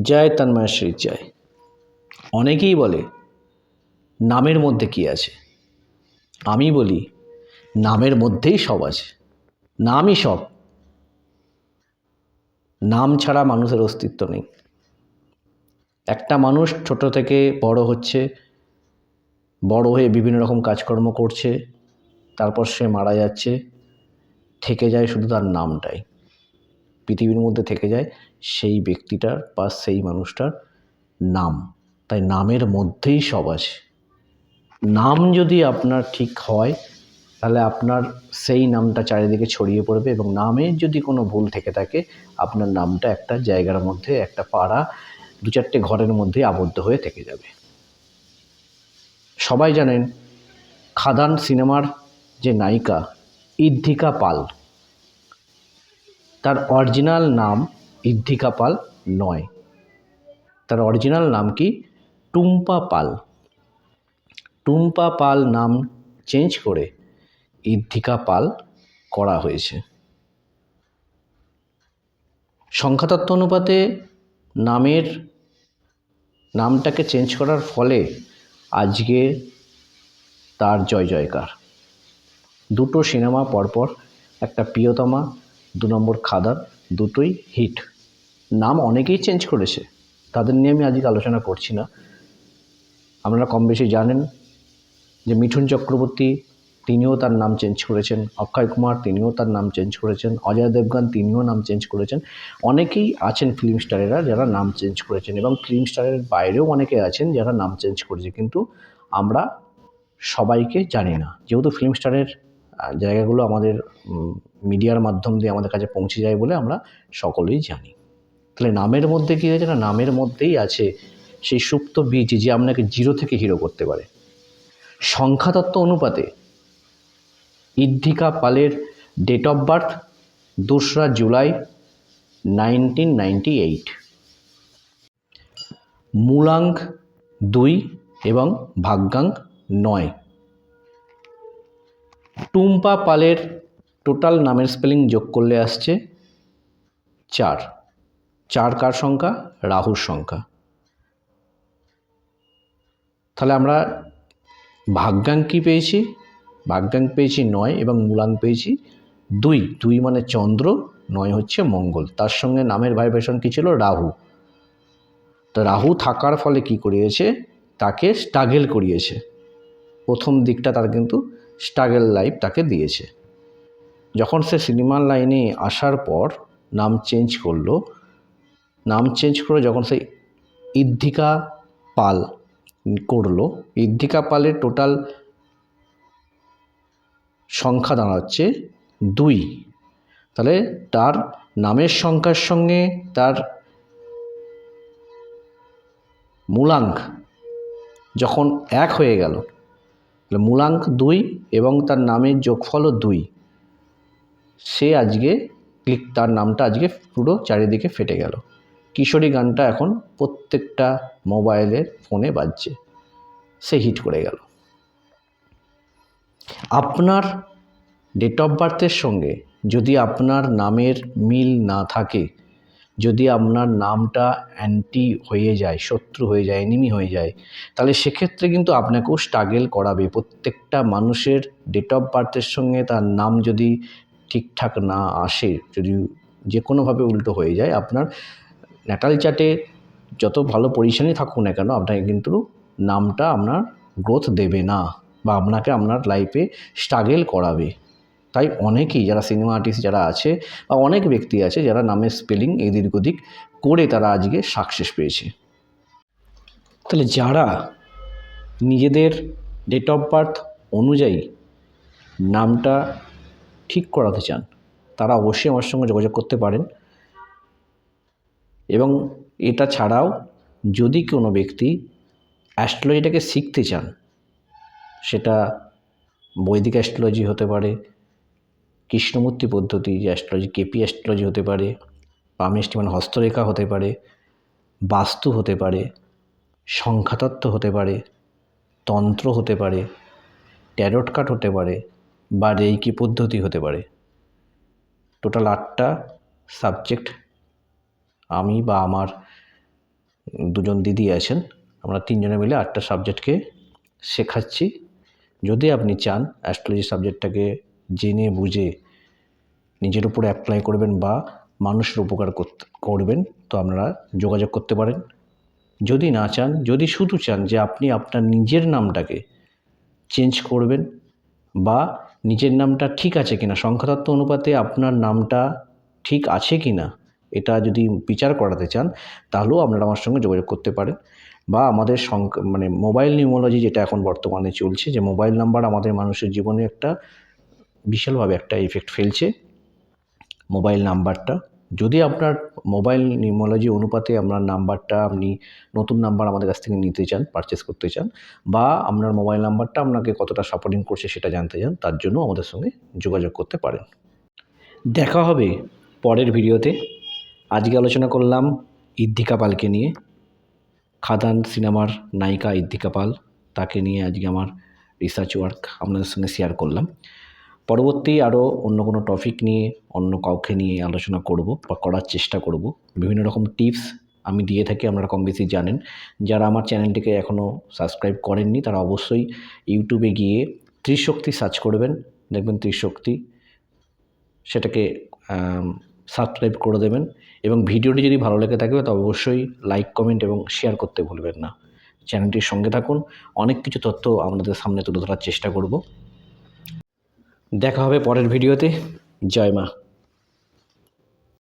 জয় তন্ময়শ্রী জয়। অনেকেই বলে, নামের মধ্যে কি আছে? আমি বলি, নামের মধ্যেই সব আছে। নামই সব। নাম ছাড়া মানুষের অস্তিত্ব নেই। একটা মানুষ ছোট থেকে বড় হচ্ছে, বড় হয়ে বিভিন্ন রকম কাজকর্ম করছে, তারপর সে মারা যাচ্ছে, থেকে যায় শুধু তার নামটাই। পৃথিবীর মধ্যে থেকে যায়, সেই ব্যক্তিটার বা সেই মানুষটার নাম। তাই নামের মধ্যেই সব আছে নাম যদি আপনার ঠিক হয়, তাহলে আপনার সেই নামটা চারিদিকে ছড়িয়ে পড়বে এবং নামের যদি কোনো ভুল থেকে থাকে, আপনার নামটা একটা জায়গার মধ্যে, একটা পাড়া, দু চারটে ঘরের মধ্যে আবদ্ধ হয়ে থেকে যাবে। সবাই জানেন, খাদান সিনেমার যে নায়িকা, ইদ্ধিকা পাল তার অরিজিনাল নাম ইদ্ধিকা পাল নয়। তার অরিজিনাল নাম কি? টুম্পা পাল। টুম্পা পাল নাম চেঞ্জ করে ইদ্ধিকা পাল করা হয়েছে। সংখ্যাতত্ত্ব অনুপাতে নামের নামটাকে চেঞ্জ করার ফলে আজকে তার জয় জয়কার দুটো সিনেমা পরপর, একটা প্রিয়তমা দু নম্বর খাদার দুটোই হিট। নাম অনেকেই চেঞ্জ করেছে, তাদের নিয়ে আমি আজকে আলোচনা করছি না। আপনারা কম বেশি জানেন যে মিঠুন চক্রবর্তী, তিনিও তার নাম চেঞ্জ করেছেন। অক্ষয় কুমার, তিনিও তার নাম চেঞ্জ করেছেন। অজয় দেবগান, তিনিও নাম চেঞ্জ করেছেন। অনেকেই আছেন ফিল্ম স্টারেরা যারা নাম চেঞ্জ করেছেন এবং ফিল্ম স্টারের বাইরেও অনেকে আছেন যারা নাম চেঞ্জ করেছে। কিন্তু আমরা সবাইকে জানি না, যেহেতু ফিল্ম স্টারের জায়গাগুলো আমাদের মিডিয়ার মাধ্যম দিয়ে আমাদের কাছে পৌঁছে যায় বলে আমরা সকলেই জানি। তাহলে নামের মধ্যে কী হয়েছে না? নামের মধ্যেই আছে সেই সুপ্ত বীজ যে আপনাকে জিরো থেকে হিরো করতে পারে। সংখ্যাতত্ত্ব অনুপাতে ইদ্ধিকা পালের ডেট অফ বার্থ দোসরা জুলাই নাইনটিন নাইনটি এইট মূলাঙ্ক দুই এবং ভাগ্যাঙ্ক নয়। টুম্পা পালের টোটাল নামের স্পেলিং যোগ করলে আসছে চার। চার কার সংখ্যা? রাহুর সংখ্যা। তাহলে আমরা ভাগ্যাঙ্ক পেয়েছি? ভাগ্যাঙ্ক পেয়েছি নয় এবং মূলাঙ্ক পেয়েছি দুই। দুই মানে চন্দ্র, নয় হচ্ছে মঙ্গল। তার সঙ্গে নামের ভাইব্রেশন কী ছিল? রাহু। তো রাহু থাকার ফলে কি করিয়েছে? তাকে স্ট্রাগেল করিয়েছে। প্রথম দিকটা তার কিন্তু স্ট্রাগেল লাইফ তাকে দিয়েছে। যখন সে সিনেমার লাইনে আসার পর নাম চেঞ্জ করল, নাম চেঞ্জ করে যখন সে ইদ্ধিকা পাল করল, ইদ্ধিকা পালের টোটাল সংখ্যা দাঁড়াচ্ছে দুই। তাহলে তার নামের সংখ্যার সঙ্গে তার মূলাঙ্ক যখন এক হয়ে গেল মূলাঙ্ক দুই এবং তার নামের যোগফলও দুই। সে আজকে ক্লিক, তার নামটা আজকে পুরো চারিদিকে ফেটে গেল। কিশোরী গানটা এখন প্রত্যেকটা মোবাইলের ফোনে বাজছে। সে হিট করে গেল। আপনার ডেট অফ বার্থের সঙ্গে যদি আপনার নামের মিল না থাকে যদি আপনার নামটা অ্যান্টি হয়ে যায়, শত্রু হয়ে যায় এনিমি হয়ে যায়, তাহলে সেক্ষেত্রে কিন্তু আপনাকেও স্ট্রাগেল করাবে। প্রত্যেকটা মানুষের ডেট অফ বার্থের সঙ্গে তার নাম যদি ঠিকঠাক না আসে, যদি যে কোনোভাবে উল্টো হয়ে যায়, আপনার ন্যাটাল চার্টে যত ভালো পজিশনে থাকুক না কেন, আপনাকে কিন্তু নামটা আপনার গ্রোথ দেবে না বা আপনাকে আপনার লাইফে স্ট্রাগেল করাবে। তাই অনেকেই যারা সিনেমা আর্টিস্ট যারা আছে বা অনেক ব্যক্তি আছে যারা নামের স্পেলিং এদিক ওদিক করে তারা আজকে সাকসেস পেয়েছে। তাহলে যারা নিজেদের ডেট অফ বার্থ অনুযায়ী নামটা ঠিক করাতে চান, তারা অবশ্যই আমার সঙ্গে যোগাযোগ করতে পারেন। এবং এটা ছাড়াও যদি কোনো ব্যক্তি অ্যাস্ট্রোলজিটাকে শিখতে চান, সেটা বৈদিক অ্যাস্ট্রোলজি হতে পারে কৃষ্ণমূর্তি পদ্ধতি, যে অ্যাস্ট্রোলজি কেপি অ্যাস্ট্রোলজি হতে পারে, পামিষ্টি মানে হস্তরেখা হতে পারে, বাস্তু হতে পারে, সংখ্যাতত্ত্ব হতে পারে, তন্ত্র হতে পারে ট্যারট কাট হতে পারে, বা রেইকি পদ্ধতি হতে পারে। টোটাল আটটা সাবজেক্ট আমি বা আমার দুজন দিদি আছেন, আমরা তিনজনে মিলে আটটা সাবজেক্টকে শেখাচ্ছি। যদি আপনি চান অ্যাস্ট্রোলজি সাবজেক্টটাকে জেনে বুঝে নিজের উপরে অ্যাপ্লাই করবেন বা মানুষের উপকার করবেন, তো আপনারা যোগাযোগ করতে পারেন। যদি না চান, যদি শুধু চান যে আপনি আপনার নিজের নামটাকে চেঞ্জ করবেন বা নিজের নামটা ঠিক আছে কিনা, সংখ্যাতত্ত্ব অনুপাতে আপনার নামটা ঠিক আছে কিনা, এটা যদি বিচার করাতে চান, তাহলেও আপনারা আমার সঙ্গে যোগাযোগ করতে পারেন। বা আমাদের মানে মোবাইল নিউমোলজি যেটা এখন বর্তমানে চলছে, যে মোবাইল নাম্বার আমাদের মানুষের জীবনে একটা বিশালভাবে একটা ইফেক্ট ফেলছে মোবাইল নাম্বারটা যদি আপনার মোবাইল নিউমোলজি অনুপাতে আপনার নাম্বারটা আপনি নতুন নাম্বার আমাদের কাছ থেকে নিতে চান পারচেস করতে চান, বা আপনার মোবাইল নাম্বারটা আপনাকে কতটা সাপোর্টিং করছে সেটা জানতে চান, তার জন্য আমাদের সঙ্গে যোগাযোগ করতে পারেন। দেখা হবে পরের ভিডিওতে। আজকে আলোচনা করলাম ইদ্দিকা পালকে নিয়ে। খাদান সিনেমার নায়িকা ইদ্দিকা পাল, তাকে নিয়ে আজকে আমার রিসার্চ ওয়ার্ক আপনাদের সঙ্গে শেয়ার করলাম। পরবর্তী আরও অন্য কোনো টপিক নিয়ে, অন্য কাউকে নিয়ে আলোচনা করব বা করার চেষ্টা করব। বিভিন্ন রকম টিপস আমি দিয়ে থাকি, আপনারা কম বেশি জানেন। যারা আমার চ্যানেলটিকে এখনও সাবস্ক্রাইব করেননি, তারা অবশ্যই ইউটিউবে গিয়ে ত্রিশক্তি সার্চ করবেন। দেখবেন ত্রিশক্তি সেটাকে সাবস্ক্রাইব করে দেবেন। এবং ভিডিওটি যদি ভালো লেগে থাকে, তবে অবশ্যই লাইক কমেন্ট এবং শেয়ার করতে ভুলবেন না। চ্যানেলটির সঙ্গে থাকুন। অনেক কিছু তথ্য আপনাদের সামনে তুলে ধরার চেষ্টা করব। দেখা হবে পরের ভিডিওতে। জয় মা।